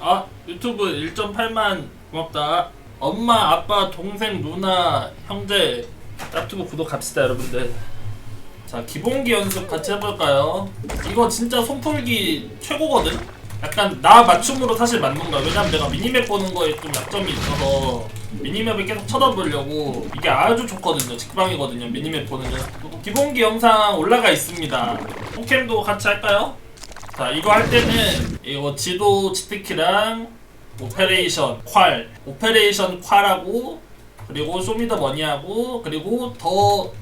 아 유튜브 1.8만 고맙다. 엄마 아빠 동생 누나 형제 짭튜브 구독합시다 여러분들. 자 기본기 연습 같이 해볼까요? 이거 진짜 손풀기 최고거든? 약간 나 맞춤으로 사실 맞는 거야. 왜냐면 내가 미니맵 보는 거에 좀 약점이 있어서 미니맵을 계속 쳐다보려고 이게 아주 좋거든요. 직방이거든요 미니맵 보는 연습 기본기 영상 올라가 있습니다. 홈캠도 같이 할까요? 자 이거 할 때는 이거 지도 치트키랑 오페레이션 콸 오페레이션 콸하고 그리고 쇼미더머니하고 그리고 더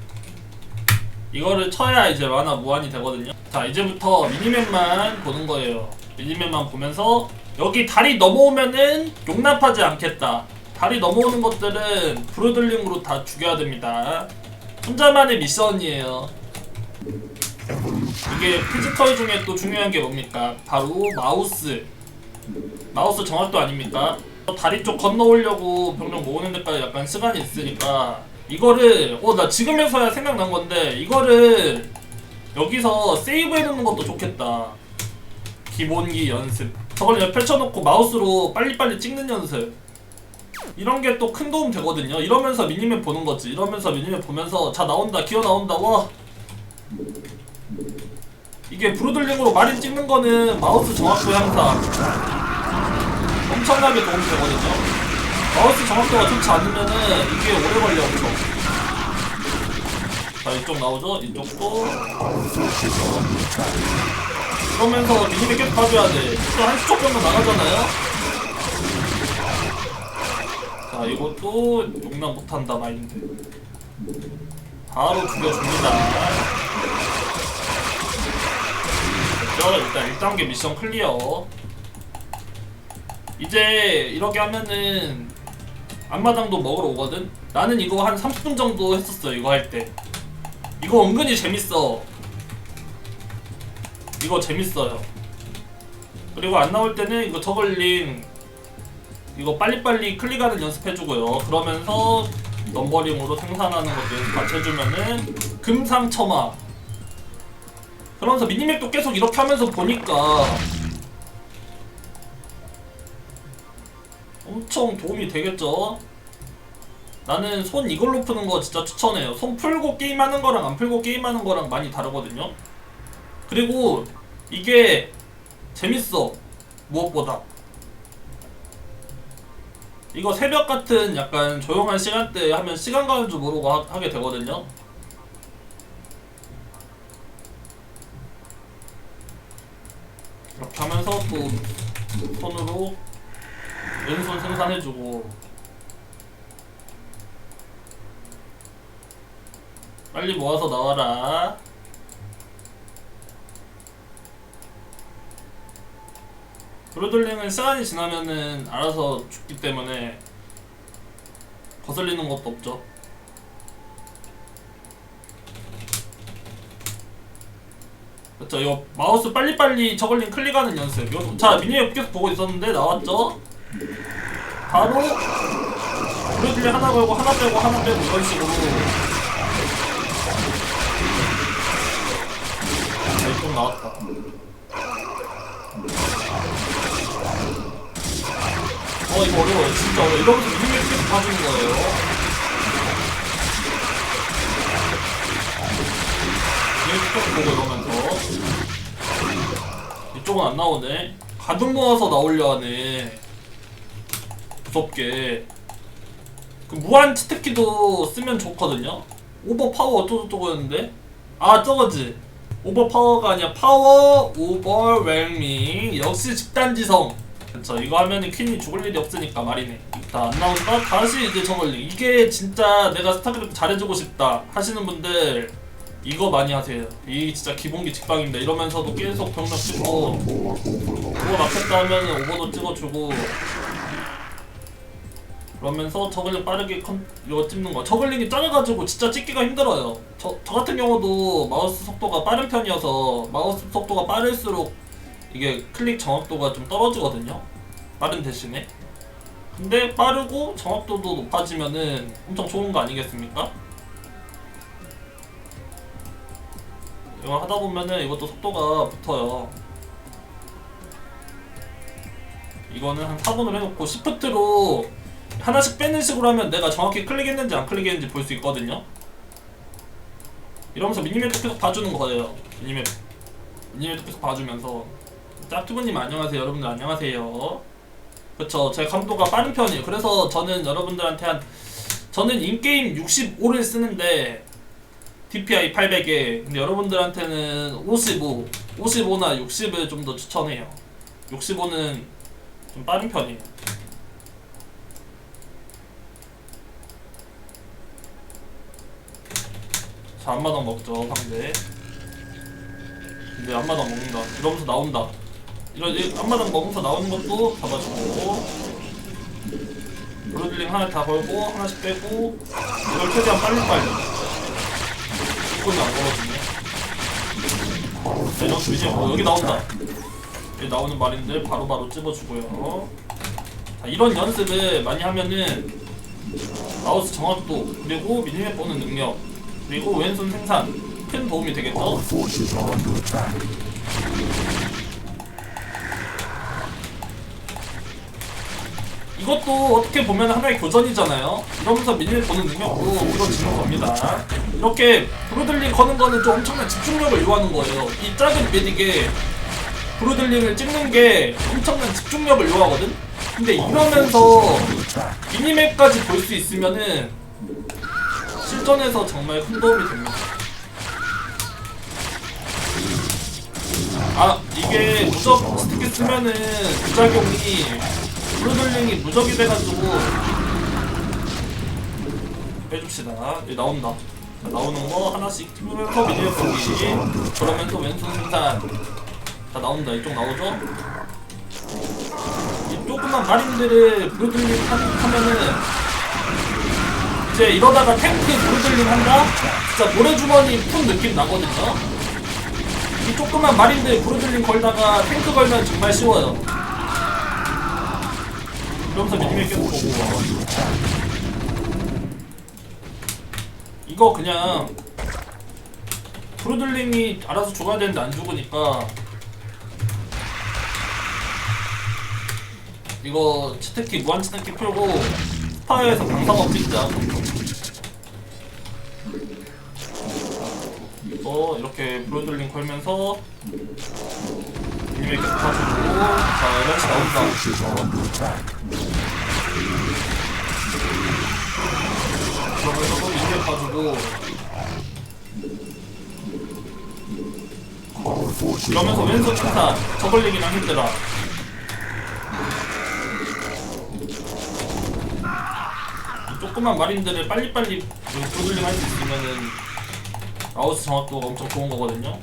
이거를 쳐야 이제 만화 무한이 되거든요. 자 이제부터 미니맵만 보는 거예요. 미니맵만 보면서 여기 다리 넘어오면은 용납하지 않겠다. 다리 넘어오는 것들은 브루들링으로 다 죽여야 됩니다. 혼자만의 미션이에요 이게 피지컬 중에 또 중요한 게 뭡니까? 바로 마우스. 마우스 정확도 아닙니까? 다리 쪽 건너오려고 병력 모으는 데까지 약간 시간이 있으니까 이거를 어 나 지금에서야 생각난 건데 이거를 여기서 세이브 해놓는 것도 좋겠다. 기본기 연습. 저걸 그냥 펼쳐놓고 마우스로 빨리빨리 찍는 연습. 이런 게 또 큰 도움 되거든요. 이러면서 미니맵 보는 거지. 이러면서 미니맵 보면서 자 나온다, 기어 나온다, 와 이게 브루들링으로 마린 찍는 거는 마우스 정확도 향상 엄청나게 도움이 되거든요. 마우스 정확도가 좋지 않으면은 이게 오래 걸려 엄청. 자 이쪽 나오죠? 이쪽도 그러면서 미니맵 계속 봐줘야 돼. 또한 수초 정도 나가잖아요. 자 이것도 용납 못한다 마인드. 바로 죽여줍니다. 됐죠? 일단 1단계 미션 클리어. 이제 이렇게 하면은 앞마당도 먹으러 오거든? 나는 이거 한 30분 정도 했었어 이거 할 때. 이거 은근히 재밌어. 이거 재밌어요. 그리고 안 나올 때는 이거 저글링 이거 빨리빨리 클릭하는 연습해주고요. 그러면서 넘버링으로 생산하는 것도 같이 해주면은 금상첨화 그러면서 미니맵도 계속 이렇게 하면서 보니까 엄청 도움이 되겠죠? 나는 손 이걸로 푸는 거 진짜 추천해요. 손 풀고 게임하는 거랑 안 풀고 게임하는 거랑 많이 다르거든요. 그리고 이게 재밌어. 무엇보다. 이거 새벽 같은 약간 조용한 시간대에 하면 시간 가는 줄 모르고 하, 하게 되거든요. 하면서 또 손으로 왼손 생산해주고. 빨리 모아서 나와라. 브로들링은 시간이 지나면은 알아서 죽기 때문에 거슬리는 것도 없죠 그렇죠. 이거 마우스 빨리빨리 저글링 클릭하는 연습. 이거 자 미니맵 계속 보고 있었는데 나왔죠. 바로 브레들리 하나 걸고 하나 빼고 하나 빼고 이런 식으로. 자, 이쪽 나왔다. 어 이거 어려워요. 진짜 어려워. 이러면서 미니맵 계속 봐주는 거예요. 계속 보고 이러면 서 이쪽은 안 나오네. 가득 모아서 나오려 하네. 무섭게. 그 무한 치트키도 쓰면 좋거든요. 오버 파워 어쩌고저쩌고였는데? 아 저거지. 오버 파워가 아니라 파워 오버 웰밍. 역시 집단지성. 그쵸 이거 하면은 퀸이 죽을 일이 없으니까 말이네. 자안 나온다 다시 이제 저걸리 이게 진짜 내가 스타크래프트 잘해주고 싶다 하시는 분들 이거 많이 하세요. 이 진짜 기본기 직방입니다. 이러면서도 계속 병력 찍고 오버 막혔다 하면은 오버도 찍어주고 그러면서 저글링 빠르게 컨 이거 찍는 거. 저글링이 작아가지고 진짜 찍기가 힘들어요. 저, 저 같은 경우도 마우스 속도가 빠른 편이어서 마우스 속도가 빠를수록 이게 클릭 정확도가 좀 떨어지거든요. 빠른 대신에. 근데 빠르고 정확도도 높아지면은 엄청 좋은 거 아니겠습니까? 이거 하다 보면은 이것도 속도가 붙어요. 이거는 한 4분을 해놓고 시프트로 하나씩 빼는 식으로 하면 내가 정확히 클릭했는지 안 클릭했는지 볼 수 있거든요. 이러면서 미니맵도 계속 봐주는 거예요. 미니맵 미니맵도 계속 봐주면서 짭투브님 안녕하세요. 여러분들 안녕하세요. 그쵸 제 감도가 빠른 편이에요. 그래서 저는 여러분들한테 한 저는 인게임 65를 쓰는데 DPI 800에 근데 여러분들한테는 55, 55나 60을 좀 더 추천해요. 65는 좀 빠른 편이에요. 자, 앞마당 먹죠, 상대. 근데 앞마당 먹는다. 이러면서 나온다. 이런 이 앞마당 먹으면서 나오는 것도 잡아주고. 브로들링 하나 다 걸고, 하나씩 빼고, 이걸 최대한 빨리빨리. 이건 안. 자, 이렇게 이제 뭐 여기 나온다. 여기 나오는 말인들 바로바로 찝어주고요. 자, 이런 연습을 많이 하면은 마우스 정확도 그리고 미니맵 보는 능력 그리고 왼손 생산 큰 도움이 되겠죠. 이것도 어떻게 보면 하나의 교전이잖아요. 이러면서 미니맵 보는 능력도 길어지는 겁니다. 이렇게 브로들링 거는 거는 좀 엄청난 집중력을 요하는 거예요. 이 작은 메딕에 브로들링을 찍는 게 엄청난 집중력을 요하거든? 근데 이러면서 미니맵까지 볼 수 있으면은 실전에서 정말 큰 도움이 됩니다. 아 이게 무적 스틱 쓰면은 부작용이 브로들링이 무적이 돼가지고 빼줍시다. 여기 나온다. 자, 나오는 거 하나씩 뚫고 미니맵 보기 그러면서 왼손 생산 자 나온다. 이쪽 나오죠? 이 조그만 마린들을 하- 하면은 이제 이러다가 탱크 브로들링 한다? 진짜 모래주머니 푼 느낌 나거든요? 이 조그만 마린들 브로들링 걸다가 탱크 걸면 정말 쉬워요. 그러면서 미니맵 계속 보고 이거 그냥 브로들링이 알아서 죽어야 되는데 안 죽으니까. 이거 치트키 무한 치트키 풀고 스파에서 방사법 찍자 이거 이렇게 브로들링 걸면서 계속 봐주고 자 이런식 나온다 그러면서 또 미니맵 봐주고 그러면서 왼손 충사 저걸리기랑 힘들어. 이 조그만 마린들을 빨리빨리 브로들링 할 수 있으면은 마우스 정확도가 엄청 좋은 거거든요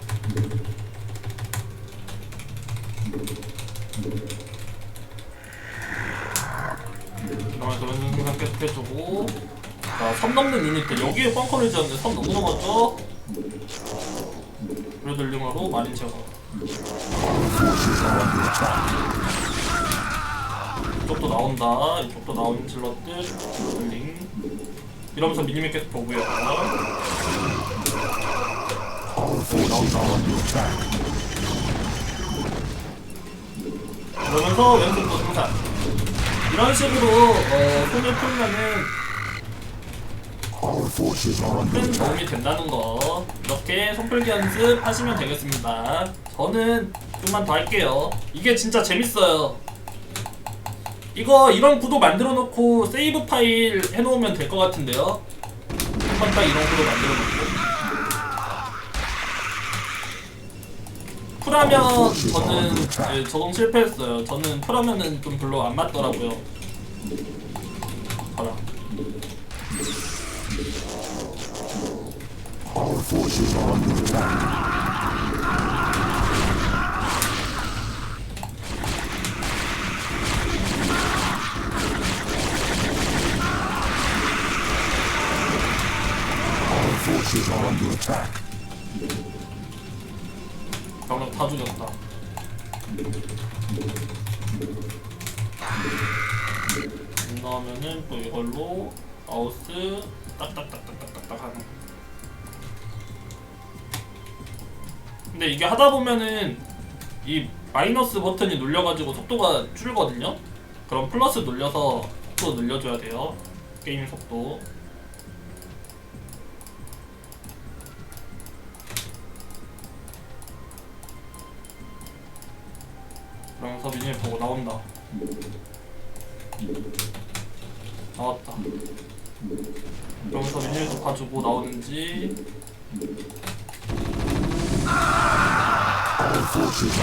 그러면서 왼손 생산 계속 해주고. 자, 선 넘는 유닛들 여기에 벙커를 지었는데 선 너무 넘었죠? 브로들링으로 마린 제거 이쪽도 나온다. 이쪽도 나오는 질럿들 브로들링 이러면서 미니맵 계속 보고요. 여기 나온다 그러면서 왼손도 생산 이런 식으로 어, 손을 풀면은 큰 도움이 된다는 거. 이렇게 손풀기 연습 하시면 되겠습니다. 저는 좀만 더 할게요. 이게 진짜 재밌어요. 이거 이런 구도 만들어 놓고 세이브 파일 해놓으면 될 것 같은데요? 한번 딱 이런 구도 만들어 놓고 풀하면 저는 예, 적응 실패했어요. 저는 풀하면은 좀 별로 안 맞더라고요. 봐라. 병력 다 죽였다. 안 나오면은 또 이걸로 마우스 딱딱딱딱딱딱 하는. 근데 이게 하다 보면은 이 마이너스 버튼이 눌려가지고 속도가 줄거든요. 그럼 플러스 눌려서 속도 늘려줘야 돼요. 게임 속도. 그러면서 미니를 보고 나온다. 나왔다. 그러면서 미니를 봐주고 나오는지 Forces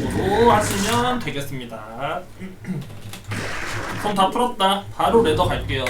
식으로 하시면 되겠습니다. 손 다 풀었다. 바로 레더 갈게요.